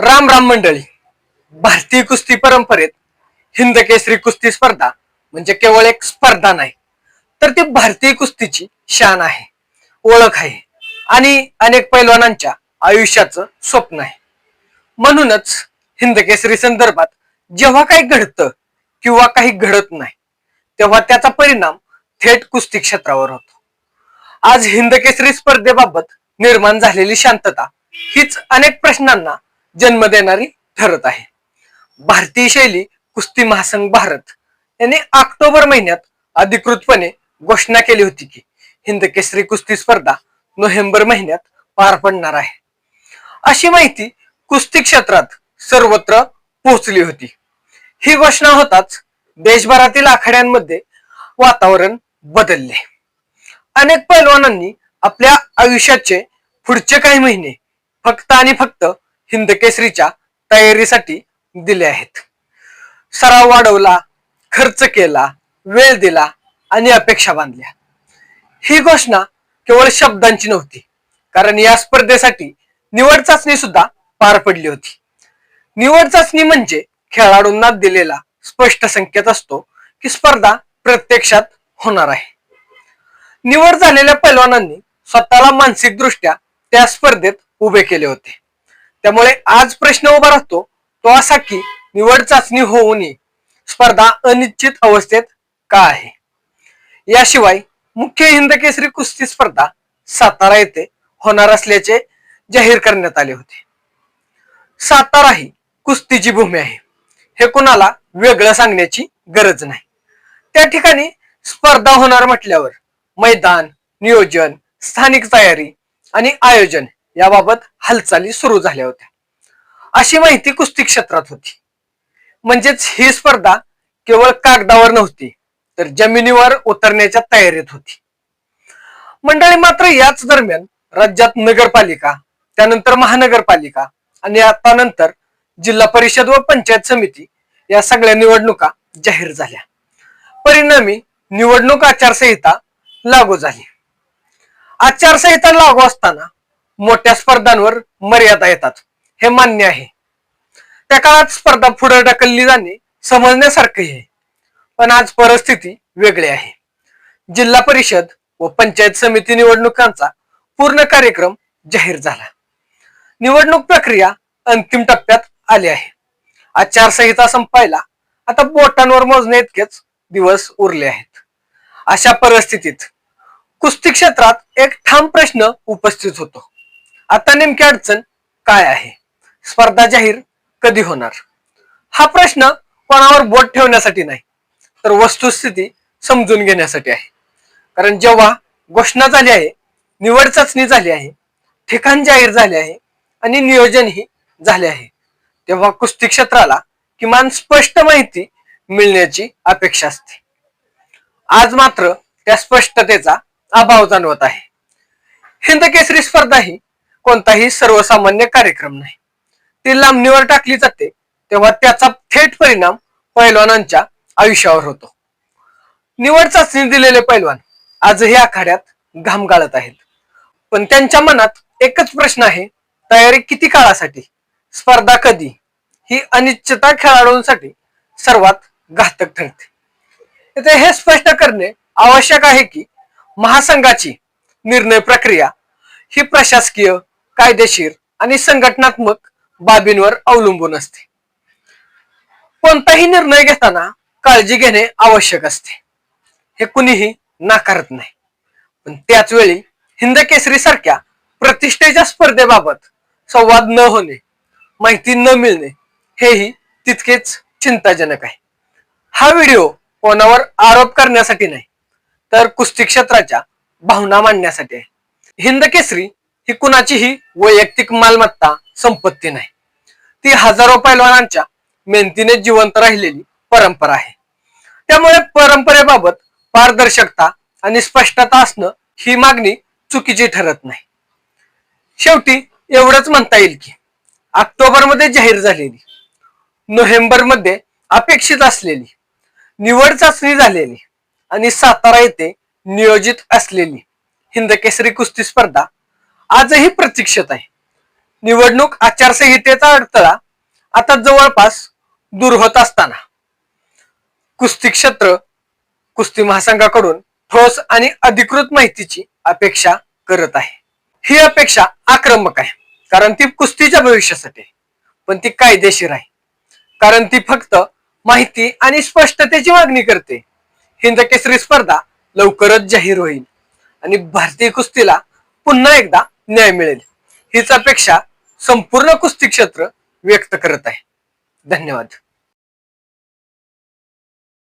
राम राम मंडळी. भारतीय कुस्ती परंपरेत हिंद केसरी कुस्ती स्पर्धा म्हणजे केवळ एक स्पर्धा नाही तर ती भारतीय कुस्तीची शान आहे ओळख आहे आणि अनेक पैलवानांच्या आयुष्याचं स्वप्न आहे. म्हणूनच हिंद केसरी संदर्भात जेव्हा काही घडतं किंवा काही घडत नाही तेव्हा त्याचा परिणाम थेट कुस्ती क्षेत्रावर होतो. आज हिंद केसरी स्पर्धेबाबत निर्माण झालेली शांतता हीच अनेक प्रश्नांना जन्म देणारी ठरत आहे. भारतीय शैली कुस्ती महासंघ भारत यांनी ऑक्टोबर महिन्यात अधिकृतपणे घोषणा केली होती की हिंद केसरी कुस्ती स्पर्धा नोव्हेंबर महिन्यात पार पडणार आहे. अशी माहिती कुस्ती क्षेत्रात सर्वत्र पोहोचली होती. ही घोषणा होताच देशभरातील आखाड्यांमध्ये वातावरण बदलले. अनेक पैलवानांनी आपल्या आयुष्याचे पुढचे काही महिने फक्त आणि फक्त हिंद केसरीच्या तयारीसाठी दिले आहेत. सराव वाढवला खर्च केला वेळ दिला आणि अपेक्षा बांधल्या. ही घोषणा केवळ शब्दांची नव्हती कारण या स्पर्धेसाठी निवड चाचणी सुद्धा पार पडली होती. निवड चाचणी म्हणजे खेळाडूंना दिलेला स्पष्ट संकेत असतो की स्पर्धा प्रत्यक्षात होणार आहे. निवड झालेल्या पैलवानांनी स्वतःला मानसिकदृष्ट्या त्या स्पर्धेत उभे केले होते. त्यामुळे आज प्रश्न उभा राहतो तो असा की निवड चाचणी होऊ नये स्पर्धा अनिश्चित अवस्थेत का आहे? याशिवाय मुख्य हिंद केसरी कुस्ती स्पर्धा सातारा येथे होणार असल्याचे जाहीर करण्यात आले होते. सातारा ही कुस्तीची भूमी आहे. हे कुणाला वेगळं सांगण्याची गरज नाही. त्या ठिकाणी स्पर्धा होणार म्हटल्यावर मैदान नियोजन स्थानिक तयारी आणि आयोजन याबाबत हालचाली सुरू झाल्या होत्या. अशी माहिती कुस्ती क्षेत्रात होती. म्हणजेच ही स्पर्धा केवळ कागदावर नव्हती तर जमिनीवर उतरण्याच्या तयारीत होती. मंडळी मात्र याच दरम्यान राज्यात नगरपालिका त्यानंतर महानगरपालिका आणि आता नंतर जिल्हा परिषद व पंचायत समिती या सगळ्या निवडणुका जाहीर झाल्या. परिणामी निवडणूक आचारसंहिता लागू झाली. आचारसंहिता लागू असताना मोठ्या स्पर्धांवर मर्यादा येतात. हे मान्य आहे. त्या काळात स्पर्धा पुढे ढकलली जाणे समजण्यासारखी आहे. पण आज परिस्थिती वेगळी आहे. जिल्हा परिषद व पंचायत समिती निवडणुकांचा पूर्ण कार्यक्रम जाहीर झाला. निवडणूक प्रक्रिया अंतिम टप्प्यात आली आहे. आचारसंहिता संपायला आता बोटांवर मोजणे इतकेच दिवस उरले आहेत. अशा परिस्थितीत कुस्ती क्षेत्रात एक ठाम प्रश्न उपस्थित होतो. आता नेमकी अडचण काय आहे? स्पर्धा जाहीर कधी होणार? हा प्रश्न कोणावर बोट ठेवण्यासाठी नाही तर वस्तुस्थिती समजून घेण्यासाठी आहे. कारण जेव्हा घोषणा झाली आहे निवड चाचणी झाली आहे ठिकाण जाहीर झाले आहे आणि नियोजनही झाले आहे तेव्हा कुस्ती क्षेत्राला किमान स्पष्ट माहिती मिळण्याची अपेक्षा असते. आज मात्र त्या स्पष्टतेचा अभाव जाणवत आहे. हिंद केसरी स्पर्धा ही कोणताही सर्वसामान्य कार्यक्रम नाही. ती लांबणीवर टाकली जाते तेव्हा त्याचा थेट परिणाम पैलवानांच्या आयुष्यावर होतो. निवड चाचणी दिलेले पैलवान आजही आखाड्यात घाम गाळत आहेत. पण त्यांच्या मनात एकच प्रश्न आहे तयारी किती काळासाठी? स्पर्धा कधी? ही अनिश्चितता खेळाडूंसाठी सर्वात घातक ठरते. इथे हे स्पष्ट करणे आवश्यक आहे की महासंघाची निर्णय प्रक्रिया ही प्रशासकीय कायदेशीर आणि संघटनात्मक बाबींवर अवलंबून असते. कोणताही निर्णय घेताना काळजी घेणे आवश्यक असते. हे कुणीही नाकारत नाही. पण त्याच वेळी हिंद केसरी सारख्या प्रतिष्ठेच्या स्पर्धेबाबत संवाद न होणे माहिती न मिळणे हेही तितकेच चिंताजनक आहे. हा व्हिडिओ कोणावर आरोप करण्यासाठी नाही तर कुस्ती क्षेत्राच्या भावना मांडण्यासाठी आहे. हिंद केसरी ही कुणाचीही वैयक्तिक मालमत्ता संपत्ती नाही. ती हजारो पैलवानांच्या मेहनतीने जिवंत राहिलेली परंपरा आहे. त्यामुळे परंपरेबाबत पारदर्शकता आणि स्पष्टता असणं ही मागणी चुकीची ठरत नाही. शेवटी एवढंच म्हणता येईल की ऑक्टोबरमध्ये जाहीर झालेली नोव्हेंबरमध्ये अपेक्षित असलेली निवड चाचणी झालेली आणि सातारा येथे नियोजित असलेली हिंदकेसरी कुस्ती स्पर्धा आजही प्रतीक्षित आहे. निवडणूक आचारसंहितेचा अडथळा आता जवळपास दूर होत असताना. कुस्ती क्षेत्र कुस्ती महासंघाकडून ठोस आणि अधिकृत माहितीची अपेक्षा करत आहे. ही अपेक्षा आक्रमक आहे कारण ती कुस्तीच्या भविष्यासाठी पण ती कायदेशीर आहे. कारण ती फक्त माहिती आणि स्पष्टतेची मागणी करते. हिंद केसरी स्पर्धा लवकरच जाहीर होईल आणि भारतीय कुस्तीला पुन्हा एकदा न्याय मिळेल. हीच अपेक्षा संपूर्ण कुस्ती क्षेत्र व्यक्त करत आहे. धन्यवाद.